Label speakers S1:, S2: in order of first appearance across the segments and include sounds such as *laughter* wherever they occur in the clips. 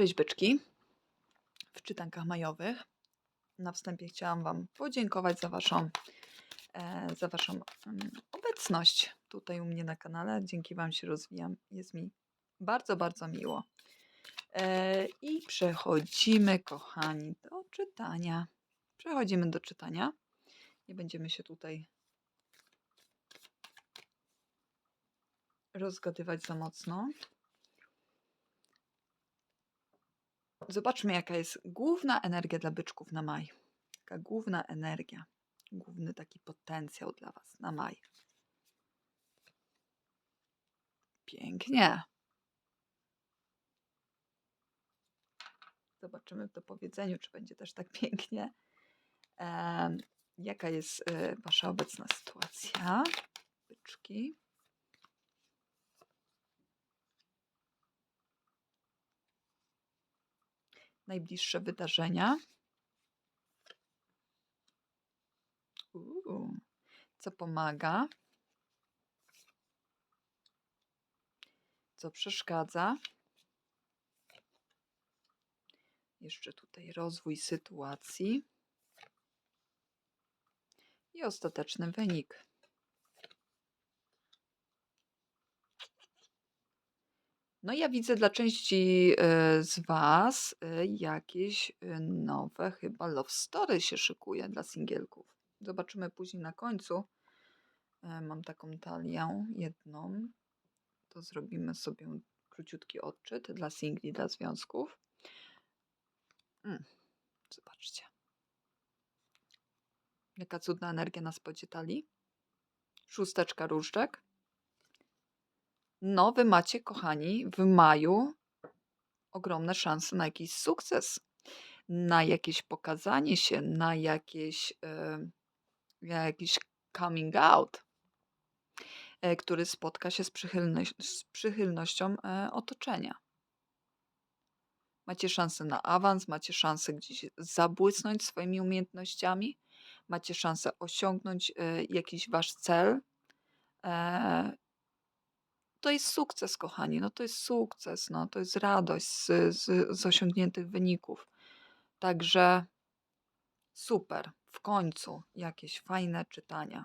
S1: Cześć byczki. W czytankach majowych. Na wstępie chciałam Wam podziękować za Waszą, e, za waszą mm, obecność tutaj u mnie na kanale. Dzięki Wam się rozwijam. Jest mi bardzo, bardzo miło. E, I przechodzimy, kochani, do czytania. Przechodzimy do czytania. Nie będziemy się tutaj rozgadywać za mocno. Zobaczmy, jaka jest główna energia dla byczków na maj. Taka główna energia, główny taki potencjał dla Was na maj. Pięknie. Zobaczymy w dopowiedzeniu, czy będzie też tak *laughs* pięknie. Jaka jest e, Wasza obecna sytuacja, byczki? Najbliższe wydarzenia. Uuu, co pomaga? Co przeszkadza? Jeszcze tutaj rozwój sytuacji. I ostateczny wynik. No ja widzę dla części e, z Was e, jakieś e, nowe chyba love story się szykuje dla singielków. Zobaczymy później na końcu. Mam taką talię jedną. To zrobimy sobie króciutki odczyt dla singli, dla związków. Mm, zobaczcie. Jaka cudna energia na spodzie talii. Szósteczka różdżek. No, wy macie, kochani, w maju ogromne szanse na jakiś sukces, na jakieś pokazanie się, na jakieś, e, jakiś coming out, e, który spotka się z, przychylność, z przychylnością e, otoczenia. Macie szansę na awans, macie szansę gdzieś zabłysnąć swoimi umiejętnościami, macie szansę osiągnąć jakiś wasz cel. To jest sukces, kochani. No to jest sukces, no to jest radość z, z, z osiągniętych wyników. Także super, w końcu jakieś fajne czytania,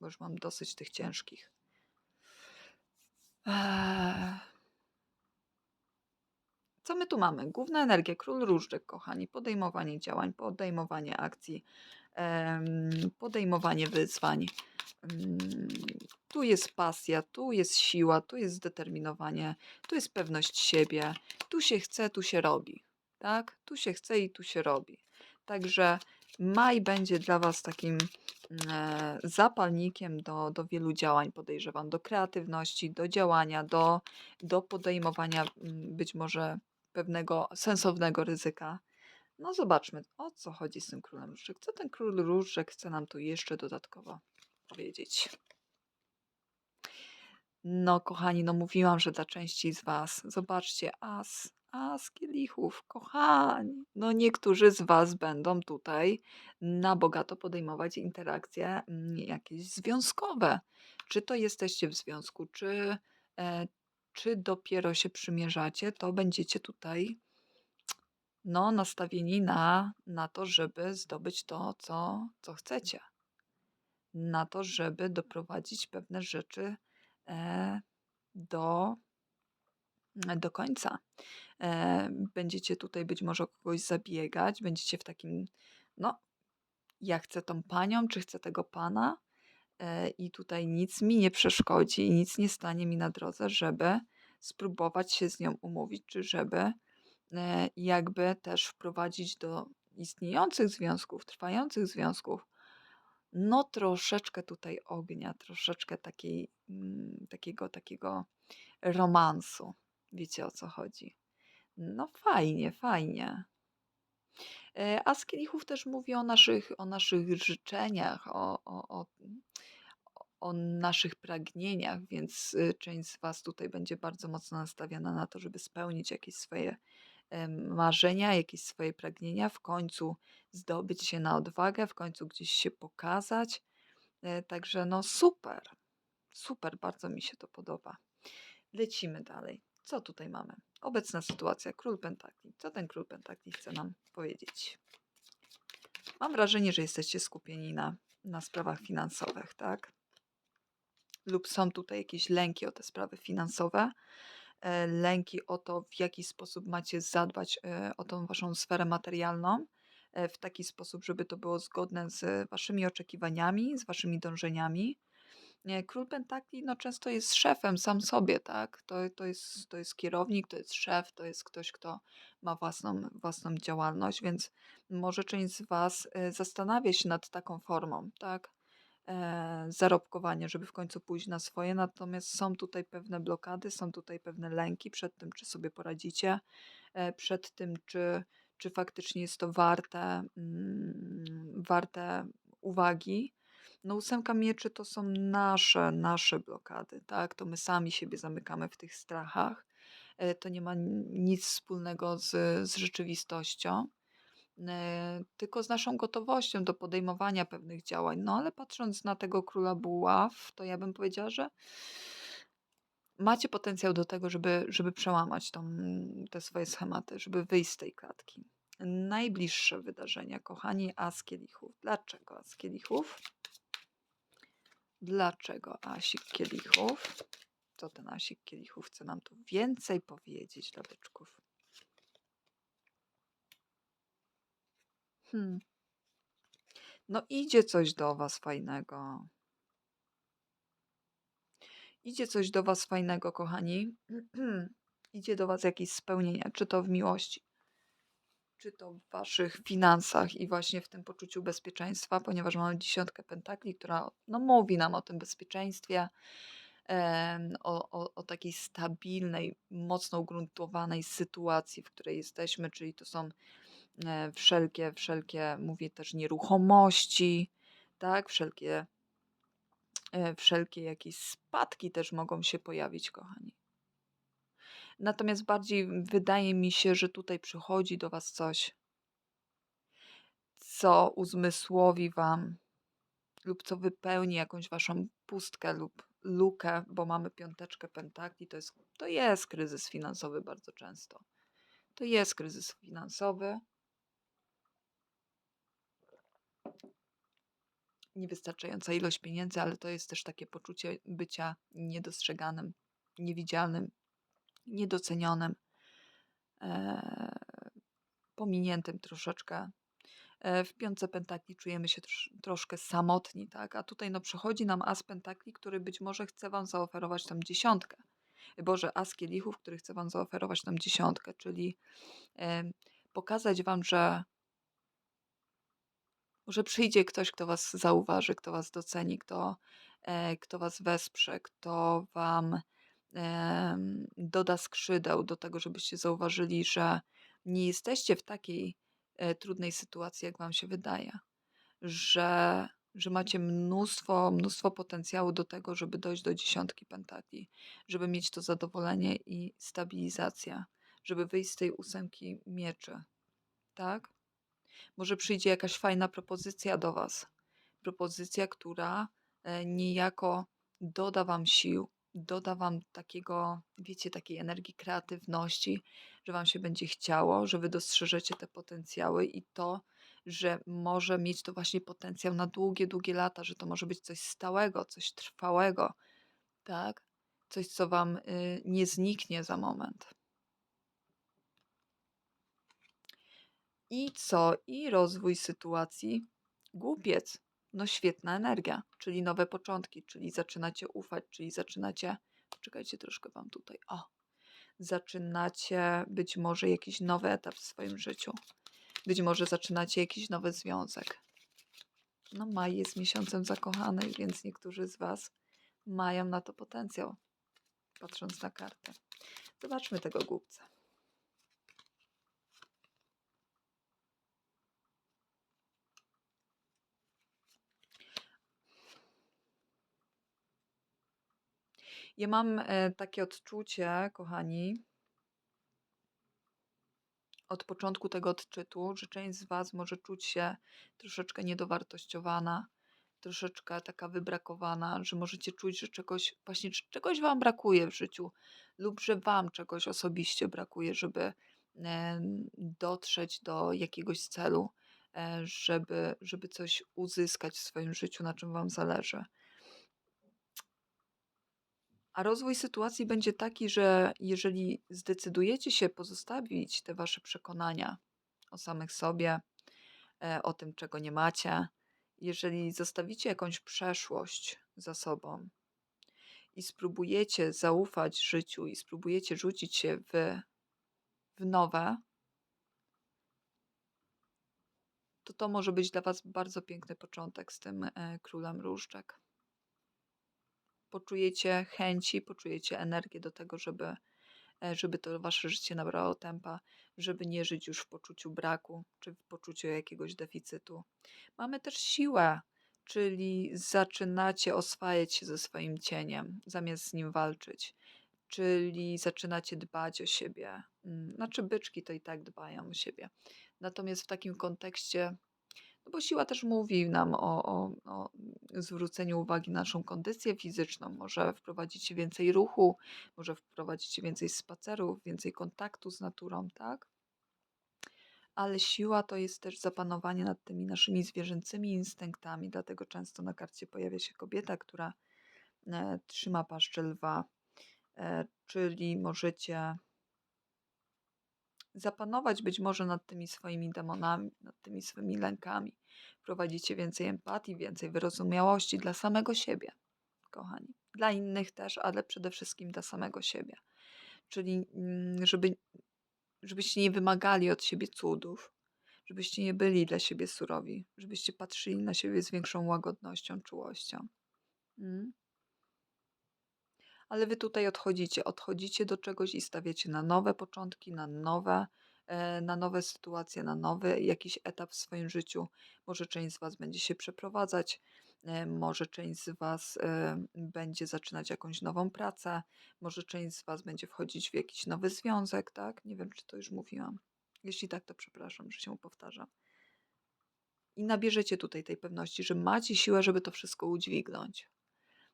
S1: bo już mam dosyć tych ciężkich. Eee. Co my tu mamy? Główna energia, król różdżek, kochani. Podejmowanie działań, podejmowanie akcji, podejmowanie wyzwań. Mm, Tu jest pasja, tu jest siła, tu jest zdeterminowanie, tu jest pewność siebie. Tu się chce, tu się robi. Tak? Tu się chce i tu się robi. Także maj będzie dla Was takim e, zapalnikiem do, do wielu działań, podejrzewam, do kreatywności, do działania, do, do podejmowania mm, być może pewnego sensownego ryzyka. No zobaczmy, o co chodzi z tym królem różdżek. Co ten król różdżek chce nam tu jeszcze dodatkowo powiedzieć? No, kochani, no mówiłam, że dla części z Was, zobaczcie, as, as kielichów, kochani. No, niektórzy z Was będą tutaj na bogato podejmować interakcje mm, jakieś związkowe. Czy to jesteście w związku, czy, e, czy dopiero się przymierzacie, to będziecie tutaj no, nastawieni na, na to, żeby zdobyć to, co, co chcecie. Na to, żeby doprowadzić pewne rzeczy e, do, do końca. E, będziecie tutaj być może kogoś zabiegać, będziecie w takim, no, ja chcę tą panią, czy chcę tego pana, e, i tutaj nic mi nie przeszkodzi i nic nie stanie mi na drodze, żeby spróbować się z nią umówić, czy żeby e, jakby też wprowadzić do istniejących związków, trwających związków, no troszeczkę tutaj ognia, troszeczkę takiej, mm, takiego, takiego romansu. Wiecie o co chodzi. No fajnie, fajnie. E, A z kielichów też mówi o naszych, o naszych życzeniach, o, o, o, o naszych pragnieniach, więc y, część z Was tutaj będzie bardzo mocno nastawiona na to, żeby spełnić jakieś swoje marzenia, jakieś swoje pragnienia, w końcu zdobyć się na odwagę, w końcu gdzieś się pokazać. E, Także no super, super, bardzo mi się to podoba. Lecimy dalej. Co tutaj mamy? Obecna sytuacja, król pentakli. Co ten król pentakli chce nam powiedzieć? Mam wrażenie, że jesteście skupieni na, na sprawach finansowych, tak? Lub są tutaj jakieś lęki o te sprawy finansowe, lęki o to, w jaki sposób macie zadbać e, o tą waszą sferę materialną, e, w taki sposób, żeby to było zgodne z waszymi oczekiwaniami, z waszymi dążeniami. Król Pentakli no, często jest szefem sam sobie, tak? To, to, jest, to jest kierownik, to jest szef, to jest ktoś, kto ma własną, własną działalność, więc może część z Was e, zastanawia się nad taką formą, tak? E, zarobkowania, żeby w końcu pójść na swoje, natomiast są tutaj pewne blokady, są tutaj pewne lęki przed tym, czy sobie poradzicie, e, przed tym, czy, czy faktycznie jest to warte, mm, warte uwagi. No ósemka mieczy to są nasze, nasze blokady, tak? To my sami siebie zamykamy w tych strachach. E, To nie ma nic wspólnego z, z rzeczywistością, tylko z naszą gotowością do podejmowania pewnych działań. No ale patrząc na tego króla buław, to ja bym powiedziała, że macie potencjał do tego, żeby, żeby przełamać tą, te swoje schematy, żeby wyjść z tej klatki. Najbliższe wydarzenia, kochani, As kielichów. Dlaczego As kielichów? Dlaczego Asik kielichów? Co ten Asik kielichów chce nam tu więcej powiedzieć dla byczków? Hmm. No idzie coś do was fajnego. Idzie coś do was fajnego, kochani. *clears throat* idzie do was jakieś spełnienie, czy to w miłości, czy to w waszych finansach i właśnie w tym poczuciu bezpieczeństwa, ponieważ mamy dziesiątkę pentakli, która no, mówi nam o tym bezpieczeństwie, o, o, o takiej stabilnej, mocno ugruntowanej sytuacji, w której jesteśmy, czyli to są wszelkie, wszelkie, mówię też nieruchomości, tak, wszelkie, e, wszelkie jakieś spadki też mogą się pojawić, kochani. Natomiast bardziej wydaje mi się, że tutaj przychodzi do Was coś, co uzmysłowi Wam lub co wypełni jakąś Waszą pustkę lub lukę, bo mamy piąteczkę pentakli, to jest, to jest kryzys finansowy bardzo często. To jest kryzys finansowy. Niewystarczająca ilość pieniędzy, ale to jest też takie poczucie bycia niedostrzeganym, niewidzialnym, niedocenionym, e, pominiętym troszeczkę. E, w piątce pentakli czujemy się trosz, troszkę samotni, tak? A tutaj no przychodzi nam as pentakli, który być może chce wam zaoferować tą dziesiątkę. Boże, as kielichów, który chce wam zaoferować tą dziesiątkę, czyli e, pokazać wam, że że przyjdzie ktoś, kto was zauważy, kto was doceni, kto, e, kto was wesprze, kto wam em, doda skrzydeł do tego, żebyście zauważyli, że nie jesteście w takiej e, trudnej sytuacji, jak wam się wydaje, że, że macie mnóstwo, mnóstwo potencjału do tego, żeby dojść do dziesiątki pentakli, żeby mieć to zadowolenie i stabilizację, żeby wyjść z tej ósemki mieczy, tak? Może przyjdzie jakaś fajna propozycja do Was. Propozycja, która e, niejako doda Wam sił, doda Wam takiego, wiecie, takiej energii kreatywności, że Wam się będzie chciało, że Wy dostrzeżecie te potencjały i to, że może mieć to właśnie potencjał na długie, długie lata, że to może być coś stałego, coś trwałego, tak? Coś, co Wam y, nie zniknie za moment. I co? I rozwój sytuacji. Głupiec. No świetna energia, czyli nowe początki, czyli zaczynacie ufać, czyli zaczynacie. Czekajcie troszkę wam tutaj. O. Zaczynacie być może jakiś nowy etap w swoim życiu. Być może zaczynacie jakiś nowy związek. No, maj jest miesiącem zakochanych, więc niektórzy z Was mają na to potencjał, patrząc na kartę. Zobaczmy tego głupca. Ja mam e, takie odczucie, kochani, od początku tego odczytu, że część z Was może czuć się troszeczkę niedowartościowana, troszeczkę taka wybrakowana, że możecie czuć, że czegoś, właśnie czegoś Wam brakuje w życiu, lub że Wam czegoś osobiście brakuje, żeby em, dotrzeć do jakiegoś celu, e, żeby, żeby coś uzyskać w swoim życiu, na czym Wam zależy. A rozwój sytuacji będzie taki, że jeżeli zdecydujecie się pozostawić te Wasze przekonania o samych sobie, e, o tym, czego nie macie, jeżeli zostawicie jakąś przeszłość za sobą i spróbujecie zaufać życiu i spróbujecie rzucić się w, w nowe, to to może być dla Was bardzo piękny początek z tym e, królem różdżek. Poczujecie chęci, poczujecie energię do tego, żeby, e, żeby to Wasze życie nabrało tempa, żeby nie żyć już w poczuciu braku czy w poczuciu jakiegoś deficytu. Mamy też siłę, czyli zaczynacie oswajać się ze swoim cieniem, zamiast z nim walczyć. Czyli zaczynacie dbać o siebie. Mm, Znaczy, byczki to i tak dbają o siebie. Natomiast w takim kontekście, bo siła też mówi nam o, o, o zwróceniu uwagi na naszą kondycję fizyczną. Może wprowadzić więcej ruchu, może wprowadzić więcej spacerów, więcej kontaktu z naturą, tak? Ale siła to jest też zapanowanie nad tymi naszymi zwierzęcymi instynktami, dlatego często na karcie pojawia się kobieta, która e, trzyma paszczę lwa, e, czyli możecie zapanować być może nad tymi swoimi demonami, nad tymi swoimi lękami. Prowadzicie więcej empatii, więcej wyrozumiałości dla samego siebie, kochani. Dla innych też, ale przede wszystkim dla samego siebie. Czyli mm, żeby, żebyście nie wymagali od siebie cudów, żebyście nie byli dla siebie surowi, żebyście patrzyli na siebie z większą łagodnością, czułością. Mm? Ale wy tutaj odchodzicie, odchodzicie do czegoś i stawiacie na nowe początki, na nowe, e, na nowe sytuacje, na nowy jakiś etap w swoim życiu. Może część z Was będzie się przeprowadzać, e, może część z Was e, będzie zaczynać jakąś nową pracę, może część z Was będzie wchodzić w jakiś nowy związek, tak? Nie wiem, czy to już mówiłam. Jeśli tak, to przepraszam, że się powtarzam. I nabierzecie tutaj tej pewności, że macie siłę, żeby to wszystko udźwignąć,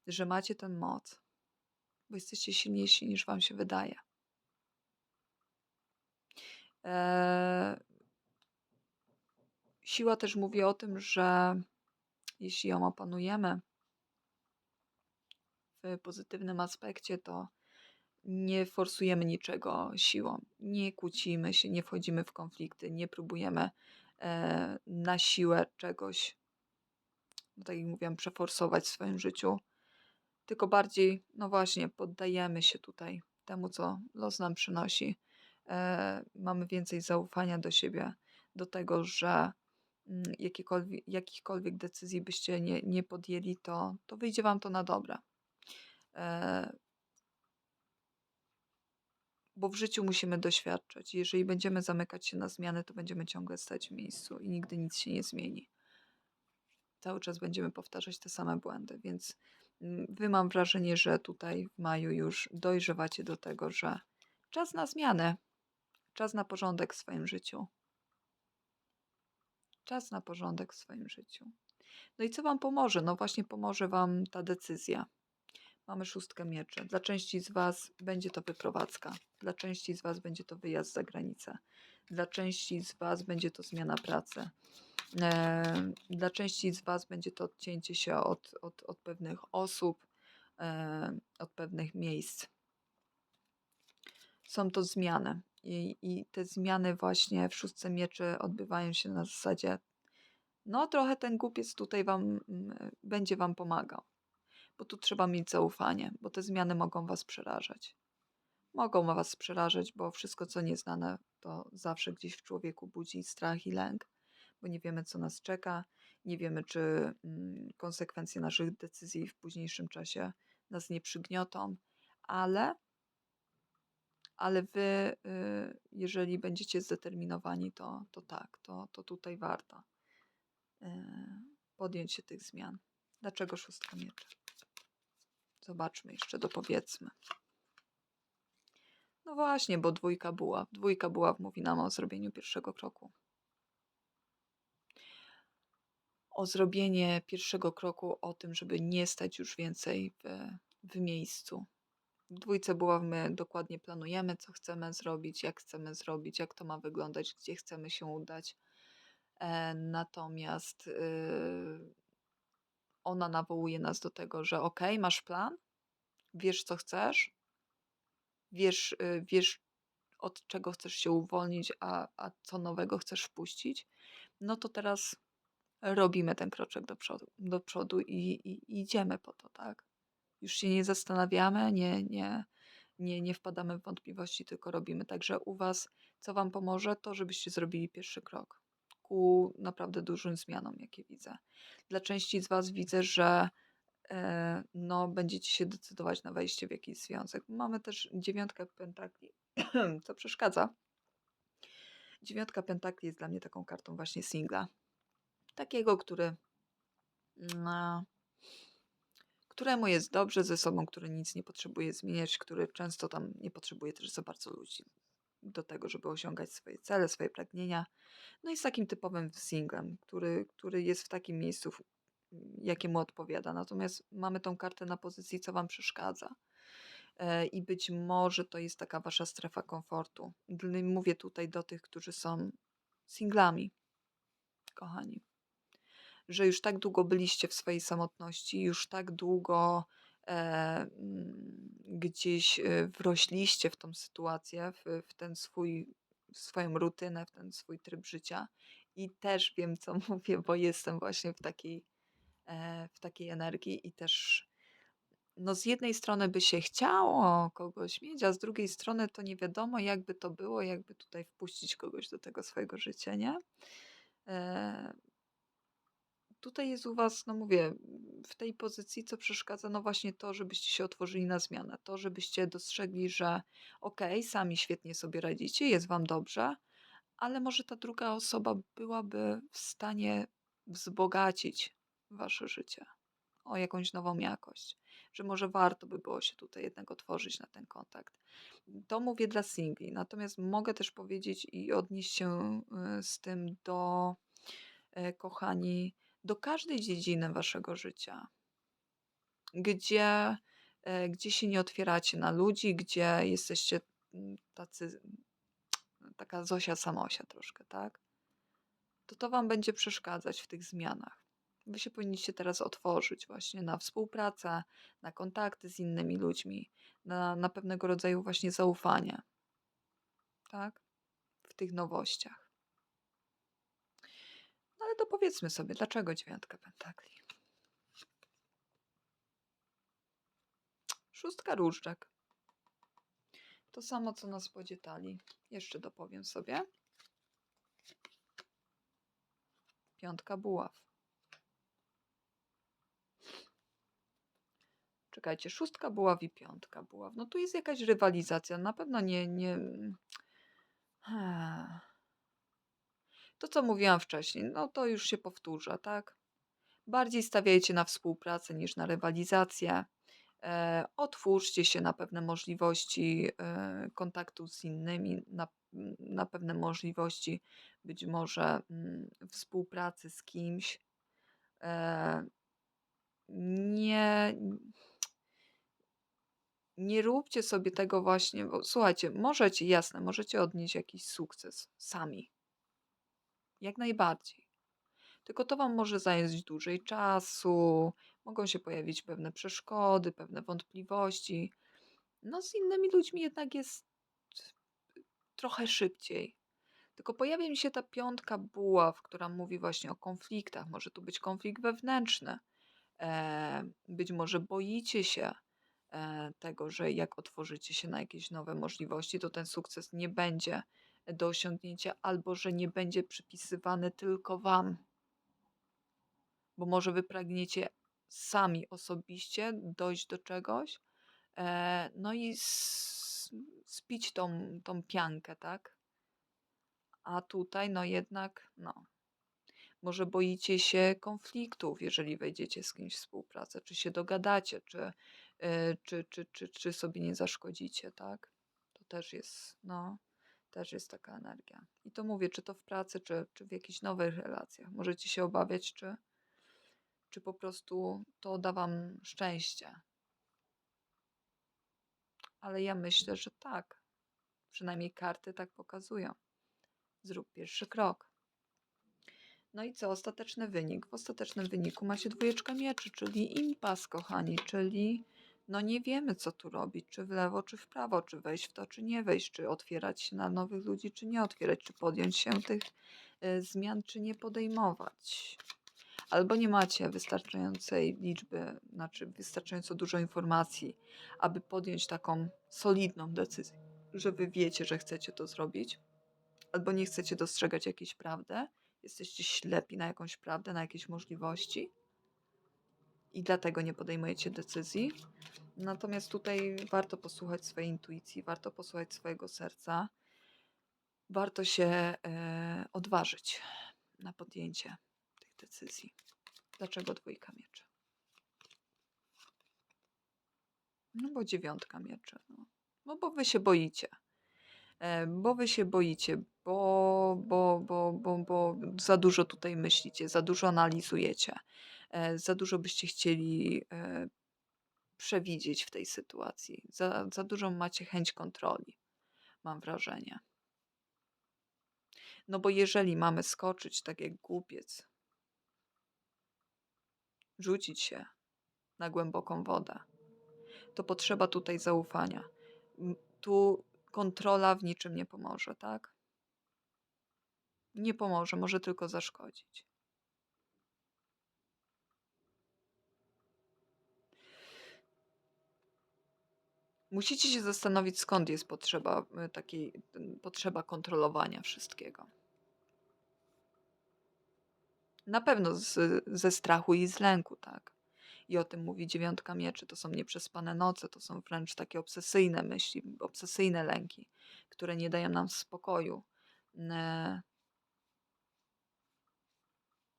S1: że macie tę moc bo jesteście silniejsi niż Wam się wydaje. Eee, siła też mówi o tym, że jeśli ją opanujemy w pozytywnym aspekcie, to nie forsujemy niczego siłą, nie kłócimy się, nie wchodzimy w konflikty, nie próbujemy e, na siłę czegoś, no tak jak mówiłam, przeforsować w swoim życiu tylko bardziej, no właśnie, poddajemy się tutaj temu, co los nam przynosi. E, mamy więcej zaufania do siebie, do tego, że mm, jakiekolwiek, jakichkolwiek decyzji byście nie, nie podjęli, to, to wyjdzie Wam to na dobre. E, bo w życiu musimy doświadczać. Jeżeli będziemy zamykać się na zmiany, to będziemy ciągle stać w miejscu i nigdy nic się nie zmieni. Cały czas będziemy powtarzać te same błędy, więc wy mam wrażenie, że tutaj w maju już dojrzewacie do tego, że czas na zmianę, czas na porządek w swoim życiu. Czas na porządek w swoim życiu. No i co Wam pomoże? No właśnie pomoże Wam ta decyzja. Mamy szóstkę mieczy. Dla części z Was będzie to wyprowadzka. Dla części z Was będzie to wyjazd za granicę. Dla części z Was będzie to zmiana pracy. Dla części z Was będzie to odcięcie się od, od, od pewnych osób, od pewnych miejsc. Są to zmiany. I, I te zmiany właśnie w szóstce mieczy odbywają się na zasadzie no trochę ten głupiec tutaj wam mm, będzie wam pomagał. Bo tu trzeba mieć zaufanie, bo te zmiany mogą was przerażać. Mogą was przerażać, bo wszystko co nieznane to zawsze gdzieś w człowieku budzi strach i lęk bo nie wiemy, co nas czeka, nie wiemy, czy mm, konsekwencje naszych decyzji w późniejszym czasie nas nie przygniotą, ale, ale wy, y, jeżeli będziecie zdeterminowani, to, to tak, to, to tutaj warto y, podjąć się tych zmian. Dlaczego szóstka mieczy? Zobaczmy jeszcze, dopowiedzmy. No właśnie, bo dwójka była. Dwójka była mówi nam o zrobieniu pierwszego kroku. o zrobienie pierwszego kroku, o tym, żeby nie stać już więcej w, w miejscu, W dwójce buław my dokładnie planujemy, co chcemy zrobić, jak chcemy zrobić, jak to ma wyglądać, gdzie chcemy się udać. E, natomiast y, ona nawołuje nas do tego, że ok, masz plan, wiesz co chcesz, wiesz, y, wiesz od czego chcesz się uwolnić, a, a co nowego chcesz wpuścić, no to teraz robimy ten kroczek do przodu, do przodu i, i, idziemy po to, tak? Już się nie zastanawiamy, nie, nie, nie, nie wpadamy w wątpliwości, tylko robimy. Także u Was, co Wam pomoże, to żebyście zrobili pierwszy krok ku naprawdę dużym zmianom, jakie widzę. Dla części z Was widzę, że e, no, będziecie się decydować na wejście w jakiś związek. Mamy też dziewiątkę pentakli, *clears throat* co przeszkadza. Dziewiątka pentakli jest dla mnie taką kartą właśnie singla. Takiego, który no, któremu jest dobrze ze sobą, który nic nie potrzebuje zmieniać, który często tam nie potrzebuje też za bardzo ludzi do tego, żeby osiągać swoje cele, swoje pragnienia. No i z takim typowym singlem, który, który jest w takim miejscu, w- jakiemu odpowiada. Natomiast mamy tą kartę na pozycji, co Wam przeszkadza. E, I być może to jest taka Wasza strefa komfortu. Mówię tutaj do tych, którzy są singlami, kochani że już tak długo byliście w swojej samotności, już tak długo e, gdzieś e, wrośliście w tą sytuację, w, w ten swój, w swoją rutynę, w ten swój tryb życia. I też wiem, co *laughs* mówię, bo jestem właśnie w takiej, e, w takiej energii i też no z jednej strony by się chciało kogoś mieć, a z drugiej strony to nie wiadomo, jakby to było, jakby tutaj wpuścić kogoś do tego swojego życia, nie? Tutaj jest u Was, no mówię, w tej pozycji, co przeszkadza, no właśnie to, żebyście się otworzyli na zmianę, to, żebyście dostrzegli, że okej, sami świetnie sobie radzicie, jest Wam dobrze, ale może ta druga osoba byłaby w stanie wzbogacić Wasze życie o jakąś nową jakość, że może warto by było się tutaj jednak otworzyć na ten kontakt. To mówię dla singli, natomiast mogę też powiedzieć i odnieść się y, z tym do, e, kochani, do każdej dziedziny waszego życia, gdzie, e, gdzie się nie otwieracie na ludzi, gdzie jesteście mm, tacy, taka Zosia Samosia troszkę, tak? To to wam będzie przeszkadzać w tych zmianach. Wy się powinniście teraz otworzyć właśnie na współpracę, na kontakty z innymi ludźmi, na, na pewnego rodzaju właśnie zaufanie, tak? W tych nowościach. To powiedzmy sobie, dlaczego dziewiątka pentakli? Szóstka różdżek. To samo, co na spodzie talii. Jeszcze dopowiem sobie. Piątka buław. Czekajcie, szóstka buław i piątka buław. No tu jest jakaś rywalizacja. Na pewno nie... nie... Hmm. To, co mówiłam wcześniej, no to już się powtórza, tak? Bardziej stawiajcie na współpracę niż na rywalizację. E, otwórzcie się na pewne możliwości e, kontaktu z innymi, na, na pewne możliwości być może współpracy z kimś. E, nie, nie róbcie sobie tego właśnie, bo słuchajcie, możecie, jasne, możecie odnieść jakiś sukces sami. Jak najbardziej. Tylko to Wam może zająć dłużej czasu, mogą się pojawić pewne przeszkody, pewne wątpliwości. No, z innymi ludźmi jednak jest trochę szybciej. Tylko pojawia mi się ta piątka buław, która mówi właśnie o konfliktach. Może tu być konflikt wewnętrzny. E, być może boicie się e, tego, że jak otworzycie się na jakieś nowe możliwości, to ten sukces nie będzie do osiągnięcia, albo że nie będzie przypisywany tylko Wam. Bo może wy pragniecie sami osobiście dojść do czegoś, e, no i spić tą, tą piankę, tak? A tutaj, no jednak, no, może boicie się konfliktów, jeżeli wejdziecie z kimś w współpracę, czy się dogadacie, czy, e, czy, czy, czy, czy sobie nie zaszkodzicie, tak? To też jest, no, też jest taka energia. I to mówię, czy to w pracy, czy, czy w jakichś nowych relacjach. Możecie się obawiać, czy, czy po prostu to da wam szczęście. ale ja myślę, że tak. Przynajmniej karty tak pokazują. Zrób pierwszy krok. No i co? Ostateczny wynik. W ostatecznym wyniku macie dwójeczkę mieczy, czyli impas, kochani, czyli no nie wiemy, co tu robić, czy w lewo, czy w prawo, czy wejść w to, czy nie wejść, czy otwierać się na nowych ludzi, czy nie otwierać, czy podjąć się tych y, zmian, czy nie podejmować. Albo nie macie wystarczającej liczby, znaczy wystarczająco dużo informacji, aby podjąć taką solidną decyzję, że wy wiecie, że chcecie to zrobić, albo nie chcecie dostrzegać jakiejś prawdy, jesteście ślepi na jakąś prawdę, na jakieś możliwości i dlatego nie podejmujecie decyzji. Natomiast tutaj warto posłuchać swojej intuicji, warto posłuchać swojego serca, warto się e, odważyć na podjęcie tych decyzji. Dlaczego dwójka mieczy? No bo dziewiątka mieczy. No, no bo wy się boicie. E, bo wy się boicie, bo, bo, bo, bo, bo za dużo tutaj myślicie, za dużo analizujecie, e, za dużo byście chcieli e, przewidzieć w tej sytuacji, za, za dużą macie chęć kontroli, mam wrażenie. No bo jeżeli mamy skoczyć tak jak głupiec, rzucić się na głęboką wodę, to potrzeba tutaj zaufania. Tu kontrola w niczym nie pomoże, tak? Nie pomoże, może tylko zaszkodzić. Musicie się zastanowić, skąd jest potrzeba y, takiej, y, potrzeba kontrolowania wszystkiego. Na pewno z, ze strachu i z lęku, tak. I o tym mówi dziewiątka mieczy. To są nieprzespane noce, to są wręcz takie obsesyjne myśli, obsesyjne lęki, które nie dają nam spokoju.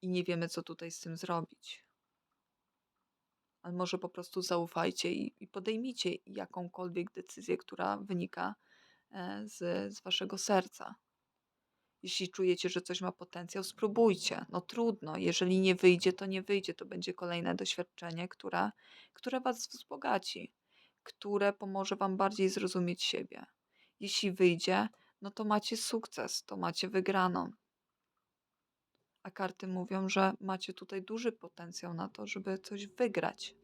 S1: I nie wiemy, co tutaj z tym zrobić. Ale może po prostu zaufajcie i, i podejmijcie jakąkolwiek decyzję, która wynika e, z, z waszego serca. Jeśli czujecie, że coś ma potencjał, spróbujcie. No trudno, jeżeli nie wyjdzie, to nie wyjdzie. To będzie kolejne doświadczenie, które, które Was wzbogaci, które pomoże Wam bardziej zrozumieć siebie. Jeśli wyjdzie, no to macie sukces, to macie wygraną. A karty mówią, że macie tutaj duży potencjał na to, żeby coś wygrać.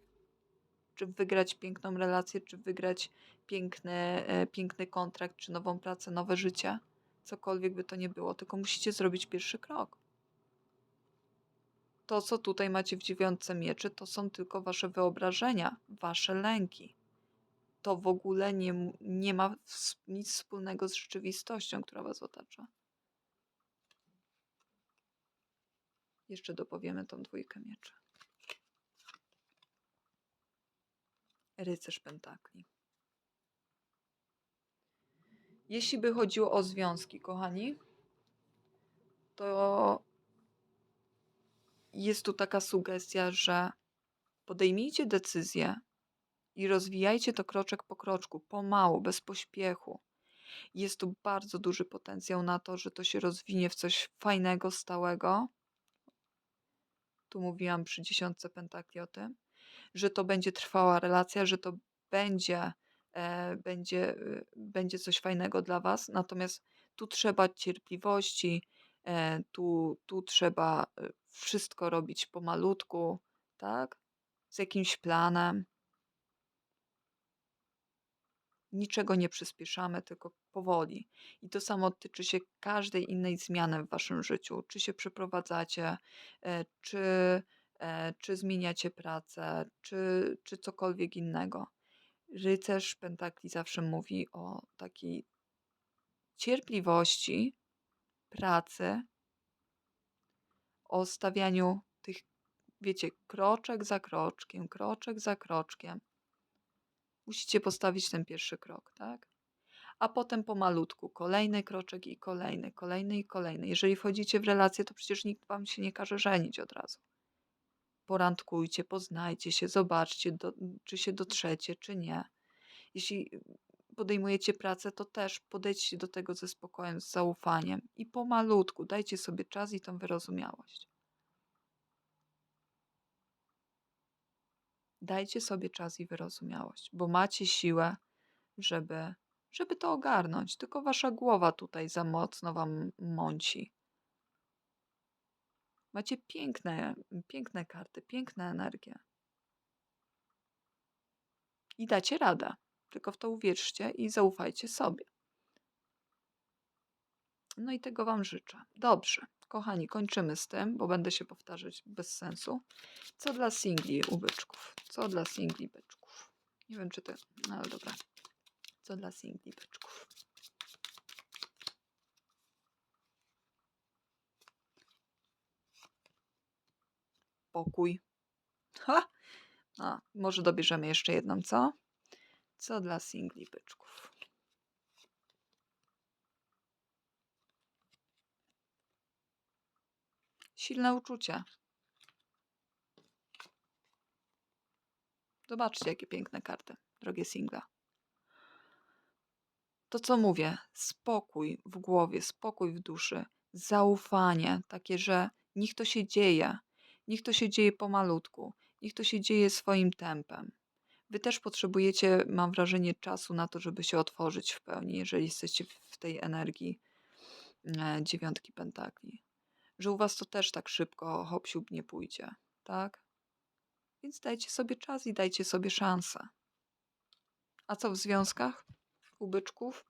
S1: Czy wygrać piękną relację, czy wygrać piękny, e, piękny kontrakt, czy nową pracę, nowe życie cokolwiek by to nie było, tylko musicie zrobić pierwszy krok. To, co tutaj macie w dziewiątce mieczy, to są tylko wasze wyobrażenia, wasze lęki. To w ogóle nie, nie ma nic wspólnego z rzeczywistością, która was otacza. Jeszcze dopowiemy tą dwójkę mieczy. Rycerz pentakli. Jeśli by chodziło o związki, kochani, to jest tu taka sugestia, że podejmijcie decyzję i rozwijajcie to kroczek po kroczku, pomału, bez pośpiechu. Jest tu bardzo duży potencjał na to, że to się rozwinie w coś fajnego, stałego. Tu mówiłam przy dziesiątce pentakli o tym, że to będzie trwała relacja, że to będzie e, będzie, y, będzie coś fajnego dla Was. Natomiast tu trzeba cierpliwości, e, tu, tu trzeba y, wszystko robić pomalutku, tak? Z jakimś planem. Niczego nie przyspieszamy, tylko powoli. I to samo tyczy się każdej innej zmiany w Waszym życiu. Czy się przeprowadzacie, e, czy, e, czy zmieniacie pracę, czy, czy cokolwiek innego. Rycerz Pentakli zawsze mówi o takiej cierpliwości, pracy, o stawianiu tych, wiecie, kroczek za kroczkiem, kroczek za kroczkiem. Musicie postawić ten pierwszy krok, tak? A potem pomalutku, kolejny kroczek i kolejny, kolejny i kolejny. Jeżeli wchodzicie w relację, to przecież nikt wam się nie każe żenić od razu. Porandkujcie, poznajcie się, zobaczcie, do, czy się dotrzecie, czy nie. Jeśli podejmujecie pracę, to też podejdźcie do tego ze spokojem, z zaufaniem i pomalutku dajcie sobie czas i tą wyrozumiałość. Dajcie sobie czas i wyrozumiałość, bo macie siłę żeby, żeby to ogarnąć. Tylko wasza głowa tutaj za mocno wam mąci. Macie piękne, piękne karty, piękne energie. I dacie radę. Tylko w to uwierzcie i zaufajcie sobie. No i tego Wam życzę. Dobrze, kochani, kończymy z tym, bo będę się powtarzać bez sensu. Co dla singli u byczków? Co dla singli byczków? Nie wiem, czy to. No ale dobra. Co dla singli byczków? Pokój. Ha! A, może dobierzemy jeszcze jedną, co? Co dla singli byczków? Silne uczucie. Zobaczcie, jakie piękne karty, drogie single. To, co mówię, spokój w głowie, spokój w duszy, zaufanie, takie, że niech to się dzieje, niech to się dzieje pomalutku, niech to się dzieje swoim tempem. Wy też potrzebujecie, mam wrażenie, czasu na to, żeby się otworzyć w pełni, jeżeli jesteście w tej energii e, dziewiątki pentakli. Że u was to też tak szybko hop nie pójdzie, tak? Więc dajcie sobie czas i dajcie sobie szansę. A co w związkach u byczków?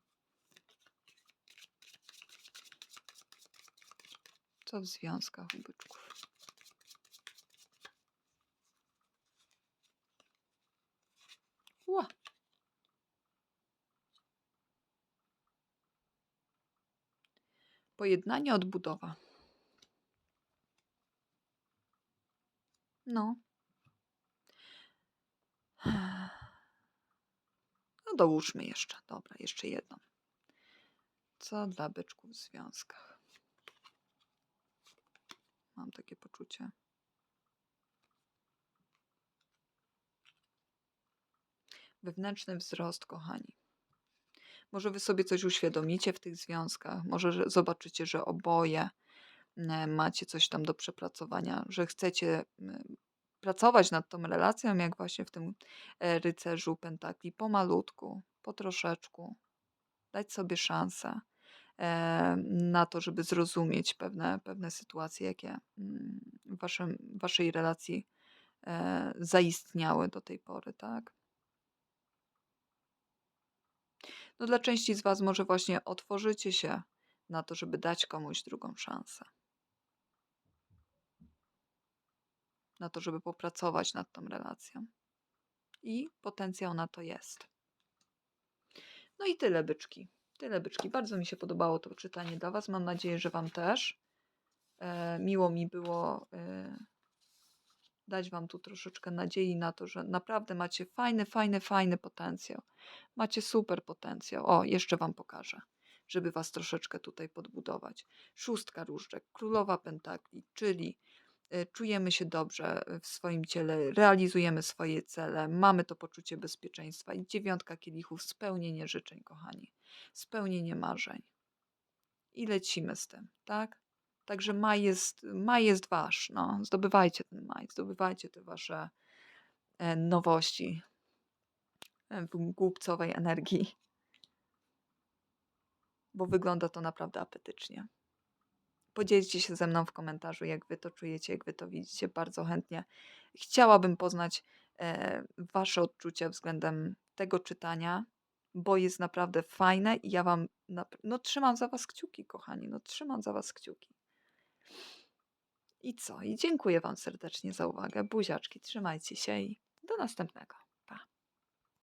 S1: Co w związkach u byczków? Ła. Pojednanie, odbudowa. No. No dołóżmy jeszcze. Dobra, jeszcze jedną. Co dla byczków w związkach? Mam takie poczucie. Wewnętrzny wzrost, kochani. Może wy sobie coś uświadomicie w tych związkach, może że zobaczycie, że oboje e, macie coś tam do przepracowania, że chcecie m, pracować nad tą relacją, jak właśnie w tym e, rycerzu pentakli, pomalutku, po troszeczku, dać sobie szansę e, na to, żeby zrozumieć pewne, pewne sytuacje, jakie mm, w waszym, waszej relacji zaistniały do tej pory, tak? No dla części z was może właśnie otworzycie się na to, żeby dać komuś drugą szansę. Na to, żeby popracować nad tą relacją. I potencjał na to jest. No i tyle byczki. Tyle byczki. Bardzo mi się podobało to czytanie dla was. Mam nadzieję, że wam też. E, miło mi było e, dać wam tu troszeczkę nadziei na to, że naprawdę macie fajny, fajny, fajny potencjał. Macie super potencjał. O, jeszcze wam pokażę, żeby was troszeczkę tutaj podbudować. Szóstka różdżek, królowa pentakli, czyli czujemy się dobrze w swoim ciele, realizujemy swoje cele, mamy to poczucie bezpieczeństwa i dziewiątka kielichów, spełnienie życzeń, kochani, spełnienie marzeń. I lecimy z tym, tak? Także maj jest, maj jest wasz. No. Zdobywajcie ten maj, zdobywajcie te wasze e, nowości e, w głupcowej energii, bo wygląda to naprawdę apetycznie. Podzielcie się ze mną w komentarzu, jak wy to czujecie, jak wy to widzicie. Bardzo chętnie chciałabym poznać e, wasze odczucia względem tego czytania, bo jest naprawdę fajne i ja wam, no trzymam za was kciuki, kochani, no trzymam za was kciuki. I co? I dziękuję Wam serdecznie za uwagę. Buziaczki, trzymajcie się i do następnego.